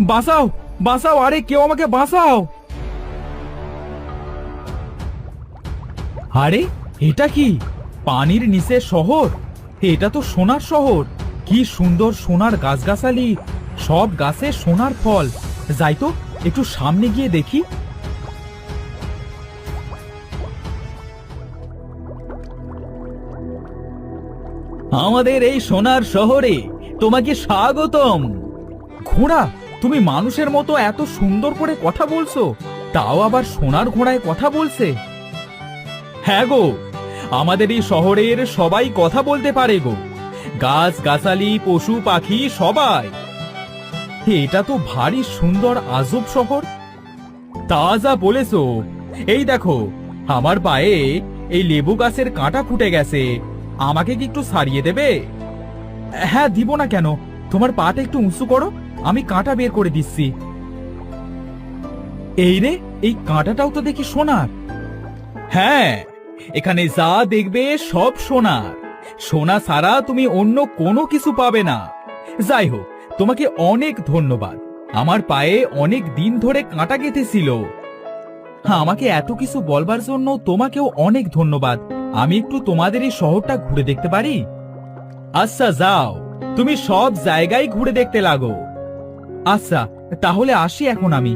বাঁচাও বাঁচাও, আরে কেউ আমাকে বাঁচাও। আরে, এটা কি? পানির নিচে শহর? এটা তো সোনার শহর। কি সুন্দর সোনার গাছগাছালি। সব গাছে সোনার ফল। যাই তো, একটু সামনে গিয়ে দেখি। আমাদের এই সোনার শহরে তোমাকে স্বাগতম। ঘোড়া তুমি মানুষের মতো এত সুন্দর করে কথা বলছো, তাও আবার সোনার ঘোড়ায় কথা বলছে? হ্যাঁ গো, আমাদের এই শহরের সবাই কথা বলতে পারে গো। গাছ, গাছালি, পশু, পাখি, সবাই। এটা তো ভারী সুন্দর, আজব শহর। তা যা বলেছ। এই দেখো, আমার পায়ে এই লেবু গাছের কাঁটা ফুটে গেছে। আমাকে কি একটু সারিয়ে দেবে? হ্যাঁ দিব না কেন। তোমার পাটা একটু উঁচু করো। আমি কাঁটা বের করে দিচ্ছি। এই রে, এই কাঁটাটাও তো দেখি সোনার। হ্যাঁ এখানে যা দেখবে সব সোনার। সোনা ছাড়া তুমি অন্য কোনো কিছু পাবে না। যাই হোক, তোমাকে অনেক ধন্যবাদ। আমার পায়ে অনেক দিন ধরে কাঁটা গেঁথেছিল। হ্যাঁ আমাকে এত কিছু বলবার জন্য তোমাকেও অনেক ধন্যবাদ। আমি একটু তোমাদের এই শহরটা ঘুরে দেখতে পারি? আচ্ছা যাও। তুমি সব জায়গায় ঘুরে দেখতে লাগো। আচ্ছা তাহলে আসি এখন আমি।